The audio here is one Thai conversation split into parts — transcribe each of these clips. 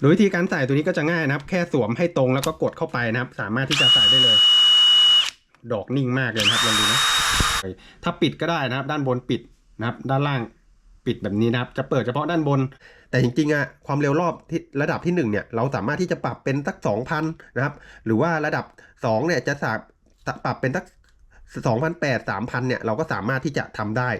โดยวิธีการใส่ตัวนี้ก็จะง่ายนะครับ แค่สวมให้ตรงแล้วก็กดเข้าไปนะครับ สามารถที่จะใส่ได้เลย ดอกนิ่งมากเลยนะครับลองดูนะถ้าปิดก็ได้นะครับ ด้านบนปิดนะครับ ด้านล่างปิดแบบนี้นะครับ จะเปิดเฉพาะด้านบน แต่จริงๆอะความเร็วรอบที่ระดับที่1เนี่ยเราสามารถที่จะปรับเป็นสัก2,000นะครับ หรือว่าระดับ2เนี่ยจะสาปรับเป็นสัก2,800 3,000เนี่ยเราก็สามารถที่จะทำได้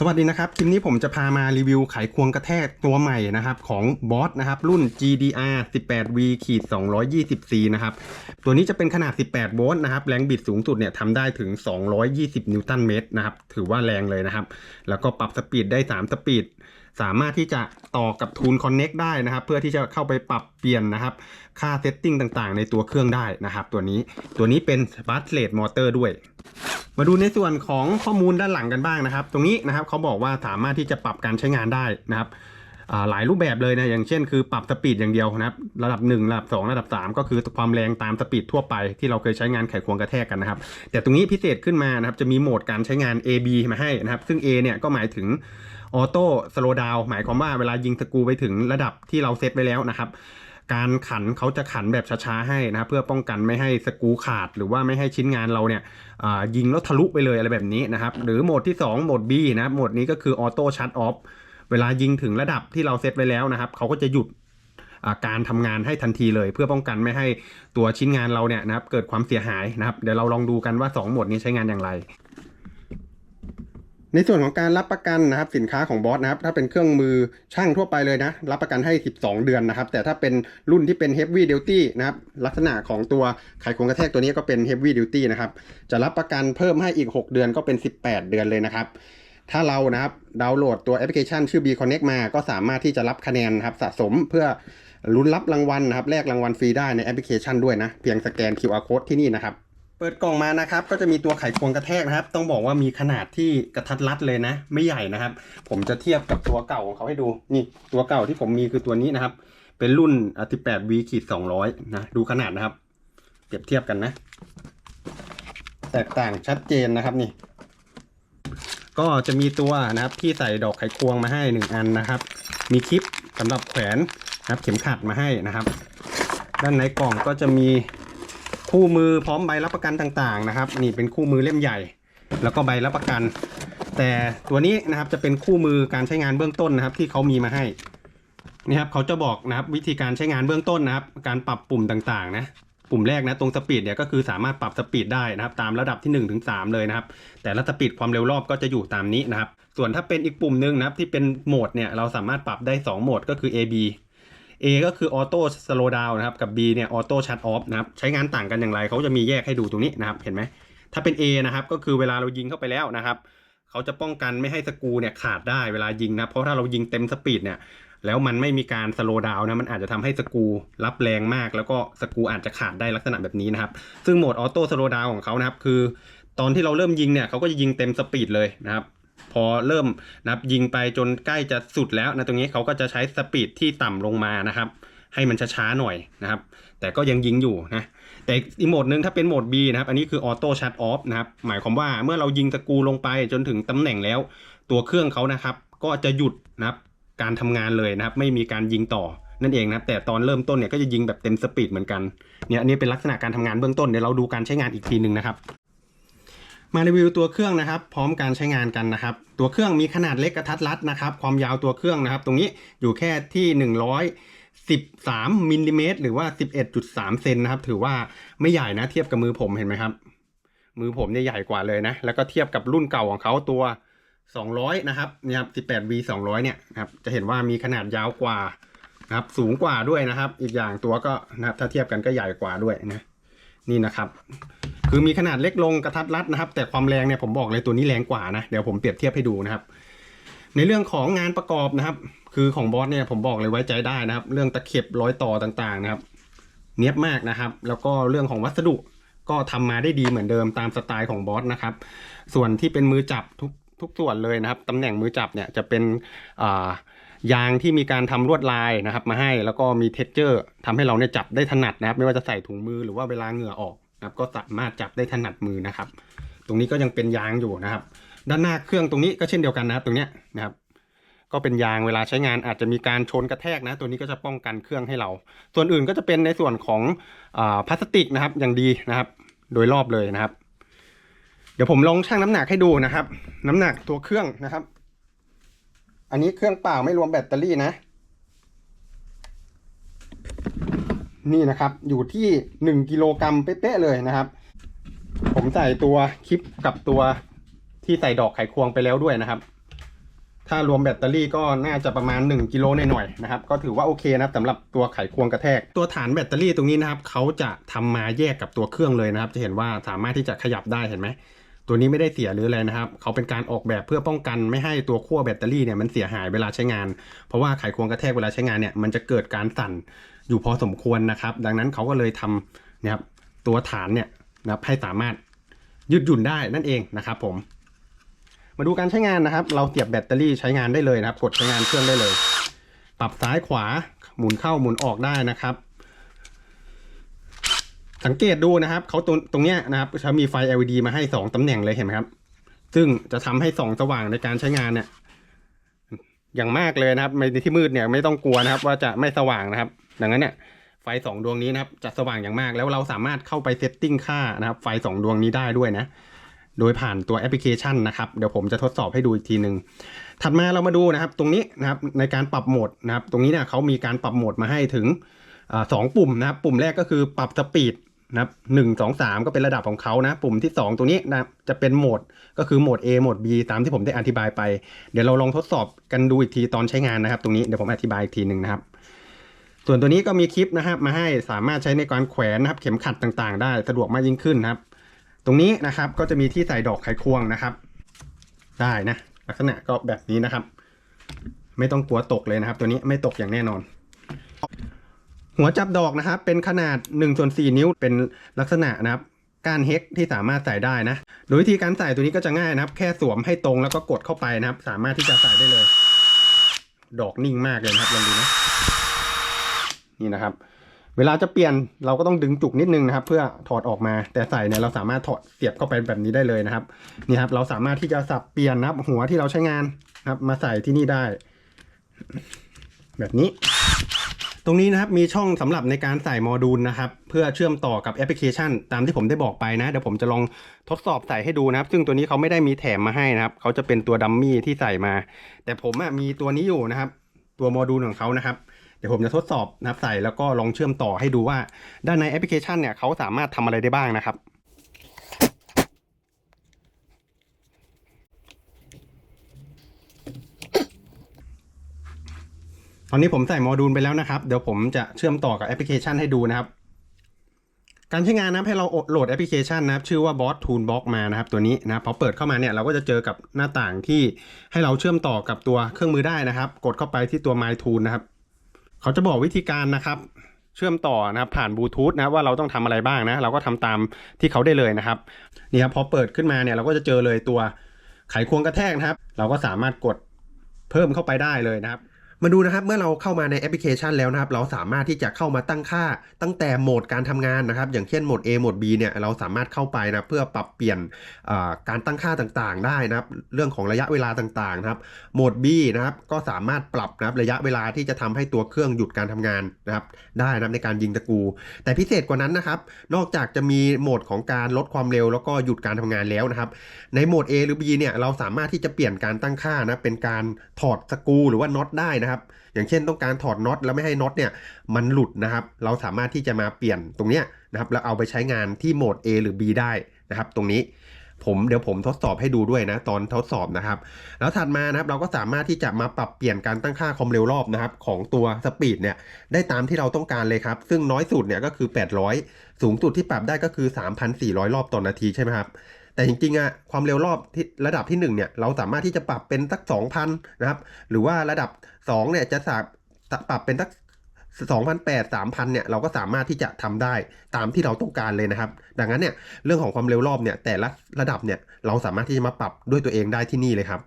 สวัสดีนะครับ คลิปนี้ผมจะพามารีวิวไขควงกระแทกตัวใหม่นะครับ ของบอสนะครับรุ่น GDR 18V ขีด 220C นะครับ ตัวนี้จะเป็นขนาด 18 โวลต์นะครับ แรงบิดสูงสุดเนี่ยทำได้ถึง 220 นิวตันเมตรนะครับ ถือว่าแรงเลยนะครับ แล้วก็ปรับสปีดได้ 3 สปีด สามารถที่จะต่อกับทูนคอนเน็กได้นะครับ เพื่อที่จะเข้าไปปรับเปลี่ยนนะครับ ค่าเซตติ้งต่างๆ ในตัวเครื่องได้นะครับ ตัวนี้ตัวนี้เป็นบัสเลดมอเตอร์ด้วย มาดูในส่วนของข้อมูลด้านหลังกันบ้างนะครับ ตรงนี้นะครับเขาบอกว่าสามารถที่จะปรับการใช้งานได้นะครับ หลายรูปแบบเลยนะอย่างเช่นคือปรับสปีดอย่างเดียวนะครับระดับ 1 ระดับ 2 ระดับ 3 ก็คือความแรงตามสปีดทั่วไปที่เราเคยใช้งานไขควงกระแทกกันนะครับ แต่ตรงนี้พิเศษขึ้นมานะครับจะมีโหมดการใช้งาน AB มาให้นะครับ ซึ่ง A เนี่ยก็หมายถึงออโต้สโลดาวหมายความว่าเวลายิงสกูไปถึงระดับที่เราเซตไว้แล้วนะครับการขันเขาจะขันแบบช้าๆให้นะครับเพื่อป้องกันไม่ให้สกูขาด หรือว่าไม่ให้ชิ้นงานเราเนี่ยยิงแล้วทะลุไปเลยอะไรแบบนี้นะครับ หรือโหมดที่ 2 โหมด B นะครับโหมดนี้ก็คือออโต้ชั t ออฟ เวลายิงถึงระดับที่เราเซตไว้แล้วนะครับเขาก็จะหยุดการทำงานให้ทันทีเลย เพื่อป้องกันไม่ให้ตัวชิ้นงานเราเนี่ยนะครับเกิดความเสียหายนะครับ เดี๋ยวเราลองดูกันว่า 2 หมดนี้ใช้งานอย่างไร ในส่วนของการรับประกันนะครับสินค้าของบอสนะครับถ้าเป็นเครื่องมือช่างทั่วไปเลยนะ รับประกันให้ 12 เดือนนะครับ แต่ถ้าเป็นรุ่นที่เป็น heavy duty นะครับลักษณะของตัวไขควงกระแทกตัวนี้ก็เป็น heavy duty นะครับจะรับประกันเพิ่มให้อีก 6 เดือนก็เป็น 18 เดือนเลยนะครับ ถ้าเรานะครับดาวน์โหลดตัวแอปพลิเคชันชื่อ B Connect มา ก็สามารถที่จะรับคะแนนนะครับสะสมเพื่อลุ้นรับรางวัลนะครับแลกรางวัลฟรีได้ในแอปพลิเคชันด้วยนะ เพียงสแกน QR code ที่นี่นะครับ เปิดกล่องมานะครับ ก็จะมีตัวไขควงกระแทกนะครับ ต้องบอกว่ามีขนาดที่กระทัดรัดเลยนะ ไม่ใหญ่นะครับ ผมจะเทียบกับตัวเก่าของเขาให้ดูนี่ตัวเก่าที่ผมมีคือตัวนี้นะครับ เป็นรุ่น 18 V ขีด200นะดูขนาดนะครับ เปรียบเทียบกันนะ แตกต่างชัดเจนนะครับนี่ ก็จะมีตัวนะครับที่ใส่ดอกไขควงมาให้หนึ่งอันนะครับ มีคลิปสำหรับแขวนนะครับเข็มขัดมาให้นะครับ ด้านในกล่องก็จะมีคู่มือพร้อมใบรับประกันต่างๆนะครับ นี่เป็นคู่มือเล่มใหญ่ แล้วก็ใบรับประกัน แต่ตัวนี้นะครับจะเป็นคู่มือการใช้งานเบื้องต้นนะครับ ที่เขามีมาให้นี่ครับเขาจะบอกนะครับวิธีการใช้งานเบื้องต้นนะครับ การปรับปุ่มต่างๆนะ ปุ่มแรกนะตรงสปีดเนี่ยก็คือสามารถปรับสปีดได้นะครับตามระดับที่1นถึงสเลยนะครับ แต่ละสปีดความเร็วรอบก็จะอยู่ตามนี้นะครับ ส่วนถ้าเป็นอีกปุ่มหนึ่งนะครับที่เป็นโหมดเนี่ยเราสามารถปรับได้ 2 โหมดก็คือ AB A ก็คือออโต้สโลว์ดาวนะครับกับ B เนี่ยออโต้ชั t ออฟนะครับใช้งานต่างกันอย่างไรเขาจะมีแยกให้ดูตรงนี้นะครับเห็นไหมถ้าเป็น A นะครับก็คือเวลาเรายิงเข้าไปแล้วนะครับเขาจะป้องกันไม่ให้สกูเนี่ยขาดได้เวลายิงนะเพราะถ้าเรายิงเต็มสปีดเนี่ย แล้วมันไม่มีการสโลว์ดาวนะมันอาจจะทำให้สกูรับแรงมาก แล้วก็สกูอาจจะขาดได้ลักษณะแบบนี้นะครับ ซึ่งโหมดออโต้สโลว์ดาวของเขานะครับ คือ ตอนที่เราเริ่มยิงเนี่ยเขาก็จะยิงเต็มสปีดเลยนะครับพอเริ่มนะครับยิงไปจนใกล้จะสุดแล้วนะตรงนี้เขาก็จะใช้สปีดที่ต่ำลงมานะครับ ให้มันช้าๆหน่อยนะครับ แต่ก็ยังยิงอยู่นะแต่อีกโหมดหนึ่งถ้าเป็นโหมด B นะครับ อันนี้คือออโต้ชั t ออฟนะครับหมายความว่าเมื่อเรายิงสกูลงไปจนถึงตำแหน่งแล้ว ตัวเครื่องเขานะครับ ก็จะหยุดนะครับ การทำงานเลยนะครับ ไม่มีการยิงต่อนั่นเองนะครับแต่ตอนเริ่มต้นเนี่ยก็จะยิงแบบเต็มสปีดเหมือนกันเนี่ยอันนี้เป็นลักษณะการทำงานเบื้องต้นเดี๋ยวเราดูการใช้งานอีกทีหนึ่งนะครับ มารีวิวตัวเครื่องนะครับ พร้อมการใช้งานกันนะครับ ตัวเครื่องมีขนาดเล็กกระทัดรัดนะครับ ความยาวตัวเครื่องนะครับ ตรงนี้อยู่แค่ที่ 113มิลลิเมตรหรือว่า 11.3 เซนนะครับ ถือว่าไม่ใหญ่นะเทียบกับมือผมเห็นไหมครับ มือผมเนี่ยใหญ่กว่าเลยนะ แล้วก็เทียบกับรุ่นเก่าของเขาตัว 200 นะครับนี่ครับ 18V 200 เนี่ยนะครับจะเห็นว่ามีขนาดยาวกว่านะครับสูงกว่าด้วยนะครับ อีกอย่างตัวก็นะครับถ้าเทียบกันก็ใหญ่กว่าด้วยนะนี่นะครับ คือมีขนาดเล็กลงกระทัดรัดนะครับ แต่ความแรงเนี่ยผมบอกเลยตัวนี้แรงกว่านะเดี๋ยวผมเปรียบเทียบให้ดูนะครับ ในเรื่องของงานประกอบนะครับ คือของบอสเนี่ยผมบอกเลยไว้ใจได้นะครับ เรื่องตะเข็บร้อยต่อต่างๆนะครับ เนียบมากนะครับ แล้วก็เรื่องของวัสดุก็ทำมาได้ดีเหมือนเดิมตามสไตล์ของบอสนะครับ ส่วนที่เป็นมือจับทุก ทุกส่วนเลยนะครับตำแหน่งมือจับเนี่ยจะเป็นยางที่มีการทำลวดลายนะครับ มาให้แล้วก็มีเท็กเจอร์ทำให้เราเนี่ยจับได้ถนัดนะครับ ไม่ว่าจะใส่ถุงมือหรือว่าเวลาเหงื่อออกนะครับ ก็สามารถจับได้ถนัดมือนะครับ ตรงนี้ก็ยังเป็นยางอยู่นะครับ ด้านหน้าเครื่องตรงนี้ก็เช่นเดียวกันนะครับ ตรงเนี้ยนะครับ ก็เป็นยางเวลาใช้งานอาจจะมีการชนกระแทกนะ ตัวนี้ก็จะป้องกันเครื่องให้เรา ส่วนอื่นก็จะเป็นในส่วนของอพลาสติกนะครับอย่างดีนะครับ โดยรอบเลยนะครับ เดี๋ยวผมลองชั่งน้ำหนักให้ดูนะครับ น้ำหนักตัวเครื่องนะครับ อันนี้เครื่องเปล่าไม่รวมแบตเตอรี่นะ นี่นะครับ อยู่ที่หนึ่งกิโลกรัมเป๊ะเลยนะครับ ผมใส่ตัวคลิปกับตัวที่ใส่ดอกไขควงไปแล้วด้วยนะครับ ถ้ารวมแบตเตอรี่ก็น่าจะประมาณ 1กิโลหน่อยๆนะครับ ก็ถือว่าโอเคนะครับสำหรับตัวไขควงกระแทก ตัวฐานแบตเตอรี่ตรงนี้นะครับ เขาจะทำมาแยกกับตัวเครื่องเลยนะครับ จะเห็นว่าสามารถที่จะขยับได้เห็นไหม ตัวนี้ไม่ได้เสียหรืออะไรนะครับ เขาเป็นการออกแบบเพื่อป้องกันไม่ให้ตัวขั้วแบตเตอรี่เนี่ยมันเสียหายเวลาใช้งาน เพราะว่าไขควงกระแทกเวลาใช้งานเนี่ยมันจะเกิดการสั่นอยู่พอสมควรนะครับ ดังนั้นเขาก็เลยทำนะครับตัวฐานเนี่ยนะครับให้สามารถยืดหยุ่นได้นั่นเองนะครับผม มาดูการใช้งานนะครับ เราเสียบแบตเตอรี่ใช้งานได้เลยนะครับ กดใช้งานเครื่องได้เลย ปรับซ้ายขวาหมุนเข้าหมุนออกได้นะครับ สังเกตดูนะครับเขาตรงตรงเนี้ยนะครับเขามีไฟ LED มาให้2ตำแหน่งเลยเห็นไหมครับ ซึ่งจะทำให้ส่องสว่างในการใช้งานเนี่ยอย่างมากเลยนะครับในที่มืดเนี่ยไม่ต้องกลัวนะครับ ว่าจะไม่สว่างนะครับ ดังนั้นเนี่ยไฟสองดวงนี้นะครับ จะสว่างอย่างมากแล้วเราสามารถเข้าไปเซตติ้งค่านะครับ ไฟสองดวงนี้ได้ด้วยนะโดยผ่านตัวแอปพลิเคชันนะครับเดี๋ยวผมจะทดสอบให้ดูอีกทีหนึ่งถัดมาเรามาดูนะครับ ตรงนี้นะครับในการปรับโหมดนะครับ ตรงนี้เนี่ยเขามีการปรับโหมดมาให้ถึงสองปุ่มนะครับ ปุ่มแรกก็คือปรับสปีด นะครับหนึ่งสองสามก็เป็นระดับของเขานะ ปุ่มที่ 2 ตรงนี้นะจะเป็นโหมดก็คือโหมด A โหมด B ตามที่ผมได้อธิบายไป เดี๋ยวเราลองทดสอบกันดูอีกทีตอนใช้งานนะครับ ตรงนี้เดี๋ยวผมอธิบายอีกทีหนึ่งนะครับ ส่วนตัวนี้ก็มีคลิปนะครับมาให้สามารถใช้ในการแขวนนะครับ เข็มขัดต่างๆ ได้สะดวกมากยิ่งขึ้นนะครับ ตรงนี้นะครับก็จะมีที่ใส่ดอกไขควงนะครับ ได้นะลักษณะก็แบบนี้นะครับ ไม่ต้องกลัวตกเลยนะครับ ตัวนี้ไม่ตกอย่างแน่นอน หัวจับดอกนะครับ เป็นขนาด1ส่วน4นิ้วเป็นลักษณะนะครับก้านเฮกที่สามารถใส่ได้นะ โดยวิธีการใส่ตัวนี้ก็จะง่ายนะครับ แค่สวมให้ตรงแล้วก็กดเข้าไปนะครับ สามารถที่จะใส่ได้เลย ดอกนิ่งมากเลยนะครับลองดูนะนี่นะครับ เวลาจะเปลี่ยนเราก็ต้องดึงจุกนิดนึงนะครับ เพื่อถอดออกมาแต่ใส่เนี่ยเราสามารถถอดเสียบเข้าไปแบบนี้ได้เลยนะครับนี่ครับ เราสามารถที่จะสับเปลี่ยนนะครับ หัวที่เราใช้งานนะครับ มาใส่ที่นี่ได้ แบบนี้ ตรงนี้นะครับมีช่องสำหรับในการใส่โมดูลนะครับ เพื่อเชื่อมต่อกับแอปพลิเคชัน ตามที่ผมได้บอกไปนะ เดี๋ยวผมจะลองทดสอบใส่ให้ดูนะครับ ซึ่งตัวนี้เขาไม่ได้มีแถมมาให้นะครับ เขาจะเป็นตัวดัมมี่ที่ใส่มา แต่ผมมีตัวนี้อยู่นะครับ ตัวโมดูลของเขานะครับเดี๋ยวผมจะทดสอบนะครับใส่แล้วก็ลองเชื่อมต่อให้ดูว่า ด้านในแอปพลิเคชันเนี่ยเขาสามารถทำอะไรได้บ้างนะครับ ตอนนี้ผมใส่โมดูลไปแล้วนะครับ เดี๋ยวผมจะเชื่อมต่อกับแอปพลิเคชันให้ดูนะครับ การใช้งานนะให้เราโหลดแอปพลิเคชันนะครับ ชื่อว่า Boss Toolbox มานะครับ ตัวนี้นะพอเปิดเข้ามาเนี่ยเราก็จะเจอกับหน้าต่างที่ให้เราเชื่อมต่อกับตัวเครื่องมือได้นะครับ กดเข้าไปที่ตัว My Tool นะครับ เขาจะบอกวิธีการนะครับเชื่อมต่อนะครับผ่านบลูทูธนะว่าเราต้องทำอะไรบ้างนะ เราก็ทำตามที่เขาได้เลยนะครับนี่ครับพอเปิดขึ้นมาเนี่ยเราก็จะเจอเลยตัวไขควงกระแทกนะครับ เราก็สามารถกดเพิ่มเข้าไปได้เลยนะครับ มาดูนะครับเมื่อเราเข้ามาในแอปพลิเคชันแล้วนะครับ เราสามารถที่จะเข้ามาตั้งค่าตั้งแต่โหมดการทำงานนะครับ อย่างเช่นโหมด A โหมด B เนี่ยเราสามารถเข้าไปนะเพื่อปรับเปลี่ยนการตั้งค่าต่างๆ ได้นะครับ เรื่องของระยะเวลาต่างๆนะครับโหมด B นะครับก็สามารถปรับนะครับระยะเวลาที่จะทำให้ตัวเครื่องหยุดการทำงานนะครับ ได้นะในการยิงตะกู แต่พิเศษกว่านั้นนะครับ นอกจากจะมีโหมดของการลดความเร็ว แล้วก็หยุดการทำงานแล้วนะครับ ในโหมด A หรือ B เนี่ยเราสามารถที่จะเปลี่ยนการตั้งค่านะเป็นการถอดสกูหรือว่าน็อตได้นะครับ อย่างเช่นต้องการถอดน็อตแล้วไม่ให้น็อตเนี่ยมันหลุดนะครับ เราสามารถที่จะมาเปลี่ยนตรงเนี้ยนะครับแล้วเอาไปใช้งานที่โหมด A หรือ B ได้นะครับ ตรงนี้ผมเดี๋ยวผมทดสอบให้ดูด้วยนะ ตอนทดสอบนะครับ แล้วถัดมานะครับเราก็สามารถที่จะมาปรับเปลี่ยนการตั้งค่าความเร็วรอบนะครับ ของตัวสปีดเนี่ยได้ตามที่เราต้องการเลยครับ ซึ่งน้อยสุดเนี่ยก็คือ 800 สูงสุดที่ปรับได้ก็คือ 3,400 รอบต่อนาทีใช่ไหมครับ แต่จริงๆอะความเร็วรอบที่ระดับที่1เนี่ยเราสามารถที่จะปรับเป็นสัก 2,000 นะครับ หรือว่าระดับ2เนี่ยจะสาปรับเป็นสัก2,800 3,000เนี่ยเราก็สามารถที่จะทำได้ตามที่เราต้องการเลยนะครับ ดังนั้นเนี่ยเรื่องของความเร็วรอบเนี่ยแต่ละระดับเนี่ยเราสามารถที่จะมาปรับด้วยตัวเองได้ที่นี่เลยครับ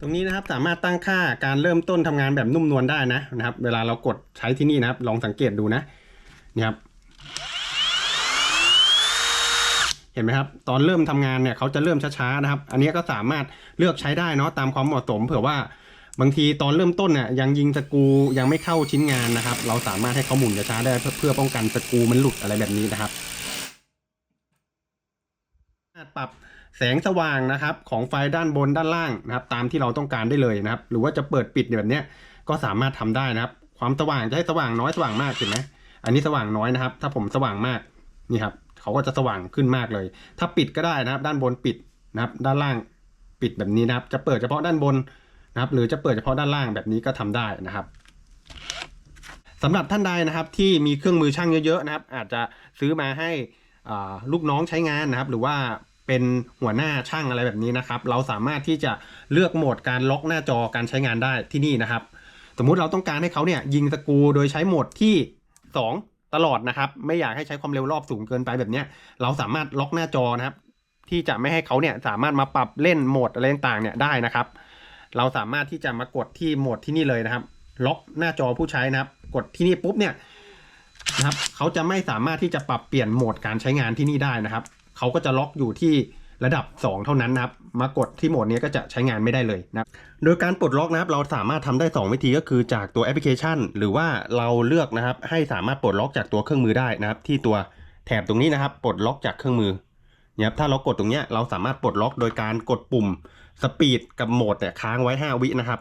ตรงนี้นะครับสามารถตั้งค่าการเริ่มต้นทำงานแบบนุ่มนวลได้นะนะครับ เวลาเรากดใช้ที่นี่นะครับ ลองสังเกตดูนะนี่ครับ เห็นไหมครับ ตอนเริ่มทำงานเนี่ยเขาจะเริ่มช้าๆนะครับ อันนี้ก็สามารถเลือกใช้ได้เนาะตามความเหมาะสม เผื่อว่าบางทีตอนเริ่มต้นเนี่ยยังยิงสกูยังไม่เข้าชิ้นงานนะครับ เราสามารถให้เขาหมุนช้าๆได้เพื่อเพื่อป้องกันสกูมันหลุดอะไรแบบนี้นะครับปรับแสงสว่างนะครับของไฟด้านบนด้านล่างนะครับ ตามที่เราต้องการได้เลยนะครับ หรือว่าจะเปิดปิดแบบนี้ก็สามารถทำได้นะครับ ความสว่างจะให้สว่างน้อยสว่างมากเห็นไหมอันนี้สว่างน้อยนะครับ ถ้าผมสว่างมากนี่ครับ เขาก็จะสว่างขึ้นมากเลย ถ้าปิดก็ได้นะครับ ด้านบนปิดนะครับ ด้านล่างปิดแบบนี้นะครับ จะเปิดเฉพาะด้านบนนะครับ หรือจะเปิดเฉพาะด้านล่างแบบนี้ก็ทำได้นะครับสำหรับท่านใดนะครับที่มีเครื่องมือช่างเยอะๆนะครับ อาจจะซื้อมาให้ลูกน้องใช้งานนะครับ หรือว่าเป็นหัวหน้าช่างอะไรแบบนี้นะครับ เราสามารถที่จะเลือกโหมดการล็อกหน้าจอการใช้งานได้ที่นี่นะครับ สมมุติเราต้องการให้เขาเนี่ยยิงสกูโดยใช้โหมดที่ 2 ตลอดนะครับ ไม่อยากให้ใช้ความเร็วรอบสูงเกินไปแบบเนี้ย เราสามารถล็อกหน้าจอนะครับ ที่จะไม่ให้เขาเนี่ยสามารถมาปรับเล่นโหมดอะไรต่างๆเนี่ยได้นะครับ เราสามารถที่จะมากดที่โหมดที่นี่เลยนะครับ ล็อกหน้าจอผู้ใช้นะครับ กดที่นี่ปุ๊บเนี่ยนะครับเขาจะไม่สามารถที่จะปรับเปลี่ยนโหมดการใช้งานที่นี่ได้นะครับ เขาก็จะล็อกอยู่ที่ ระดับ 2 เท่านั้นนะครับมากดที่โหมดนี้ก็จะใช้งานไม่ได้เลยนะโดยการปลดล็อกนะครับเราสามารถทำได้ 2 วิธีก็คือจากตัวแอปพลิเคชัน หรือว่าเราเลือกนะครับให้สามารถปลดล็อกจากตัวเครื่องมือได้นะครับ ที่ตัวแถบตรงนี้นะครับปลดล็อกจากเครื่องมือเนี่ยครับถ้าเรากดตรงเนี้ยเราสามารถปลดล็อกโดยการกดปุ่มสปีดกับโหมดเนี่ยค้างไว้ 5 วินะครับ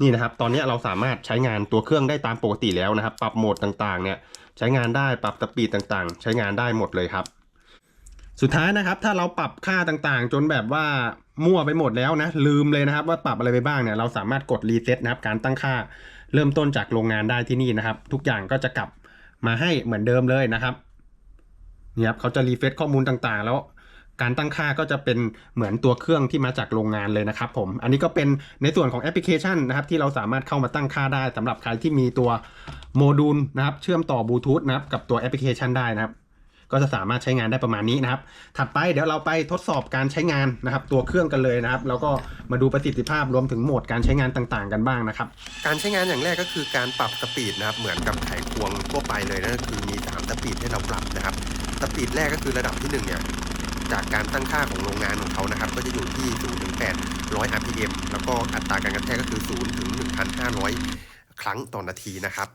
นี่นะครับ ตอนนี้เราสามารถใช้งานตัวเครื่องได้ตามปกติแล้วนะครับ ปรับโหมดต่างๆ เนี่ย ใช้งานได้ปรับสปีดต่างๆ ใช้งานได้หมดเลยครับ สุดท้ายนะครับ ถ้าเราปรับค่าต่างๆ จนแบบว่ามั่วไปหมดแล้วนะ ลืมเลยนะครับ ว่าปรับอะไรไปบ้างเนี่ย เราสามารถกดรีเซ็ตนะครับ การตั้งค่าเริ่มต้นจากโรงงานได้ที่นี่นะครับ ทุกอย่างก็จะกลับมาให้เหมือนเดิมเลยนะครับเนี่ยครับเขาจะรีเฟซข้อมูลต่างๆ แล้ว การตั้งค่าก็จะเป็นเหมือนตัวเครื่องที่มาจากโรงงานเลยนะครับผมอันนี้ก็เป็นในส่วนของแอปพลิเคชันนะครับที่เราสามารถเข้ามาตั้งค่าได้สำหรับใครที่มีตัวโมดูลนะครับเชื่อมต่อบลูทูธนะครับกับตัวแอปพลิเคชันได้นะครับก็จะสามารถใช้งานได้ประมาณนี้นะครับ ถัดไปเดี๋ยวเราไปทดสอบการใช้งานนะครับ ตัวเครื่องกันเลยนะครับ แล้วก็มาดูประสิทธิภาพรวมถึงโหมดการใช้งานต่างๆ กันบ้างนะครับ การใช้งานอย่างแรกก็คือการปรับสปีดนะครับ เหมือนกับไขควงทั่วไปเลยนั่นก็คือมี3สปีดให้เราปรับนะครับ สปีดแรกก็คือระดับที่1เนี่ย จากการตั้งค่าของโรงงานของเขานะครับ ก็จะอยู่ที่ 0 ถึง800 rpm แล้วก็อัตราการกระแทกก็คือ 0 ถึง 1,500 ครั้งต่อนาทีนะครับ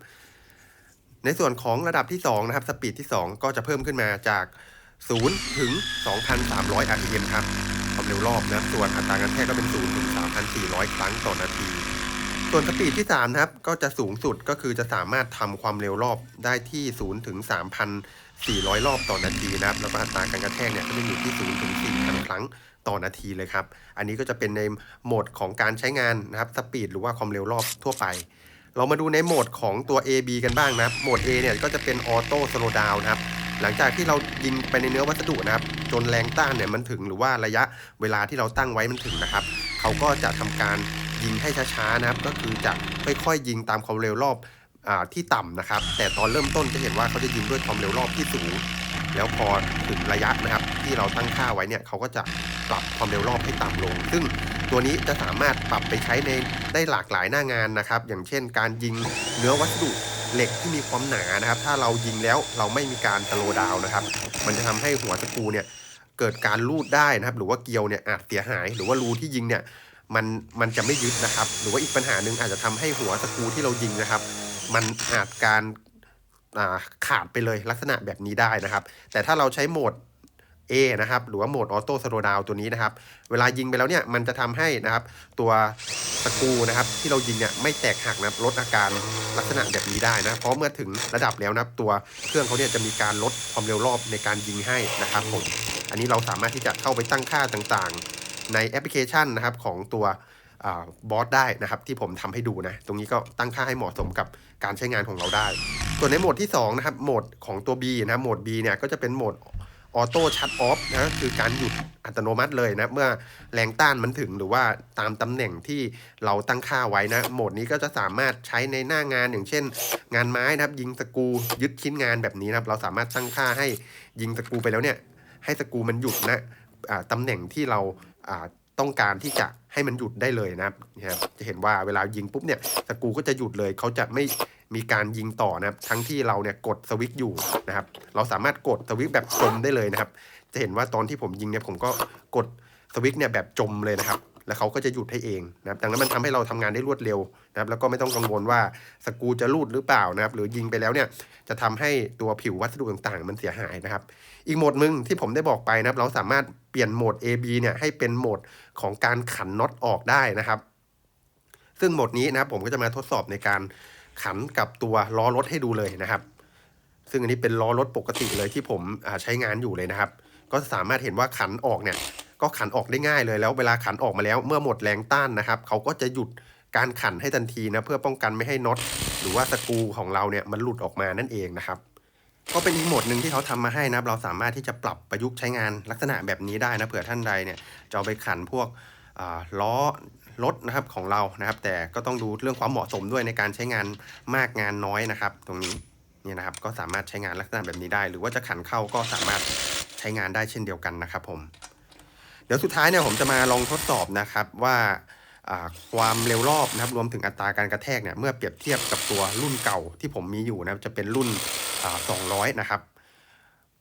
ในส่วนของระดับที่ 2 นะครับ สปีดที่ 2 ก็จะเพิ่มขึ้นมาจาก 0 ถึง 2,300 rpm ครับความเร็วรอบนะครับ ส่วนอัตราการกระแทกก็เป็น 0 ถึง 3,400 ครั้งต่อนาที ส่วนสปีดที่ 3 นะครับ ก็จะสูงสุดก็คือจะสามารถทำความเร็วรอบได้ที่ 0 ถึง 400 รอบต่อนาทีนะครับ แล้วก็อัตราการกระแทกเนี่ยก็จะอยู่ที่0ถึง4,000 ครั้งต่อนาทีเลยครับ อันนี้ก็จะเป็นในโหมดของการใช้งานนะครับสปีดหรือว่าความเร็วรอบทั่วไป เรามาดูในโหมดของตัว AB กันบ้างนะครับ โหมด A เนี่ยก็จะเป็นออโต้สโลดาวนะครับหลังจากที่เรายิงไปในเนื้อวัสดุนะครับ จนแรงต้านเนี่ยมันถึงหรือว่าระยะเวลาที่เราตั้งไว้มันถึงนะครับ เขาก็จะทำการยิงให้ช้าๆนะครับ ก็คือจะค่อยๆยิงตามความเร็วรอบ ที่ต่ำนะครับ แต่ตอนเริ่มต้นจะเห็นว่าเขาจะยิงด้วยความเร็วรอบที่สูง แล้วพอถึงระยะนะครับ ที่เราตั้งค่าไว้เนี่ยเขาก็จะปรับความเร็วรอบให้ต่ำลง ซึ่งตัวนี้จะสามารถปรับไปใช้ในได้หลากหลายหน้างานนะครับ อย่างเช่น การยิงเนื้อวัสดุเหล็กที่มีความหนานะครับ ถ้าเรายิงแล้วเราไม่มีการสโลดาวนะครับ มันจะทำให้หัวสกรูเนี่ยเกิดการลูดได้นะครับ หรือว่าเกลียวเนี่ยอาจเสียหาย หรือว่ารูที่ยิงเนี่ยมันมันจะไม่ยึดนะครับ หรือว่าอีกปัญหาหนึ่งอาจจะทำให้หัวสกรูที่เรายิงนะครับ มันอาจการาขาดไปเลยลักษณะแบบนี้ได้นะครับ แต่ถ้าเราใช้โหมด A นะครับ หรือว่าโหมดออโต้สโลดาวตัวนี้นะครับ เวลายิงไปแล้วเนี่ย มันจะทำให้นะครับ ตัวสกูนะครับ ที่เรายิงเนี่ยไม่แตกหักนะลดอาการลักษณะแบบนี้ได้นะ เพราะเมื่อถึงระดับแล้วนะตัวเครื่องเขาเนี่ยจะมีการลดความเร็วรอบในการยิงให้นะครับผม อันนี้เราสามารถที่จะเข้าไปตั้งค่าต่างๆ ในแอปพลิเคชันนะครับของตัว บอสได้นะครับที่ผมทำให้ดูนะ ตรงนี้ก็ตั้งค่าให้เหมาะสมกับการใช้งานของเราได้ ส่วนในโหมดที่2นะครับโหมดของตัว B นะโหมด B เนี่ยก็จะเป็นโหมดออโต้ชัดออฟนะคือการหยุดอัตโนมัติเลยนะ เมื่อแรงต้านมันถึงหรือว่าตามตำแหน่งที่เราตั้งค่าไว้นะ โหมดนี้ก็จะสามารถใช้ในหน้างานอย่างเช่น งานไม้นะครับ ยิงสกูยึดชิ้นงานแบบนี้นะครับ เราสามารถตั้งค่าให้ยิงสกูไปแล้วเนี่ย ให้สกูมันหยุดนะตำแหน่งที่เราต้องการที่จะ ให้มันหยุดได้เลยนะครับนะครับจะเห็นว่าเวลายิงปุ๊บเนี่ยสกูก็จะหยุดเลยเขาจะไม่มีการยิงต่อนะครับ ทั้งที่เราเนี่ยกดสวิตช์อยู่นะครับ เราสามารถกดสวิตช์แบบจมได้เลยนะครับ จะเห็นว่าตอนที่ผมยิงเนี่ยผมก็กดสวิตช์เนี่ยแบบจมเลยนะครับ แล้วเขาก็จะหยุดให้เองนะครับดังนั้นมันทำให้เราทำงานได้รวดเร็วนะครับแล้วก็ไม่ต้องกังวลว่าสกูจะรูดหรือเปล่านะครับ หรือยิงไปแล้วเนี่ยจะทำให้ตัวผิววัสดุต่างๆ มันเสียหายนะครับ อีกโหมดหนึ่งที่ผมได้บอกไปนะครับ เราสามารถเปลี่ยนโหมด AB เนี่ยให้เป็นโหมดของการขันน็อตออกได้นะครับ ซึ่งโหมดนี้นะครับผมก็จะมาทดสอบในการขันกับตัวล้อรถให้ดูเลยนะครับ ซึ่งอันนี้เป็นล้อรถปกติเลยที่ผมใช้งานอยู่เลยนะครับ ก็สามารถเห็นว่าขันออกเนี่ย ก็ขันออกได้ง่ายเลยแล้วเวลาขันออกมาแล้วเมื่อหมดแรงต้านนะครับ เขาก็จะหยุดการขันให้ทันทีนะเพื่อป้องกันไม่ให้น็อตหรือว่าสกรูของเราเนี่ยมันหลุดออกมานั่นเองนะครับ ก็เป็นอีกโหมดหนึ่งที่เขาทำมาให้นะเราสามารถที่จะปรับประยุกต์ใช้งานลักษณะแบบนี้ได้นะเผื่อท่านใดเนี่ยจะเอาไปขันพวกล้อรถนะครับของเรานะครับ แต่ก็ต้องดูเรื่องความเหมาะสมด้วยในการใช้งานมากงานน้อยนะครับ ตรงนี้เนี่ยนะครับก็สามารถใช้งานลักษณะแบบนี้ได้ หรือว่าจะขันเข้าก็สามารถใช้งานได้เช่นเดียวกันนะครับผม เดี๋ยวสุดท้ายเนี่ยผมจะมาลองทดสอบนะครับว่าความเร็วรอบนะครับรวมถึงอัตราการกระแทกเนี่ยเมื่อเปรียบเทียบกับตัวรุ่นเก่าที่ผมมีอยู่นะจะเป็นรุ่น 200 นะครับ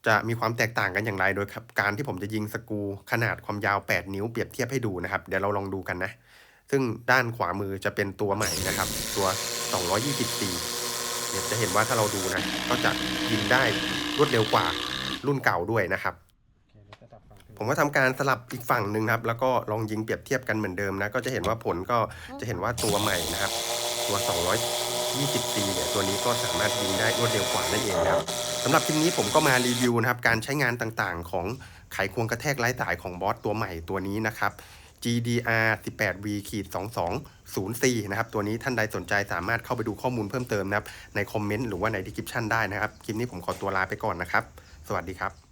จะมีความแตกต่างกันอย่างไรโดยการที่ผมจะยิงสกูขนาดความยาว 8 นิ้วเปรียบเทียบให้ดูนะครับ เดี๋ยวเราลองดูกันนะ ซึ่งด้านขวามือจะเป็นตัวใหม่นะครับ ตัว 224เนี่ยจะเห็นว่าถ้าเราดูนะก็จะยิงได้รวดเร็วกว่ารุ่นเก่าด้วยนะครับ ผมก็ทำการสลับอีกฝั่งหนึ่งครับ แล้วก็ลองยิงเปรียบเทียบกันเหมือนเดิมนะ ก็จะเห็นว่าผลก็จะเห็นว่าตัวใหม่นะครับ ตัว 220ปีเนี่ยตัวนี้ก็สามารถยิงได้รวดเร็วกว่านั่นเองครับสำหรับคลิปนี้ผมก็มารีวิวนะครับการใช้งานต่างๆ ของไขควงกระแทกไร้สายของบอสตัวใหม่ตัวนี้นะครับ GDR 18V ขีด2204 นะครับ ตัวนี้ท่านใดสนใจสามารถเข้าไปดูข้อมูลเพิ่มเติมนะครับ ในคอมเมนต์หรือว่าในดีคริปชันได้นะครับ คลิปนี้ผมขอตัวลาไปก่อนนะครับ สวัสดีครับ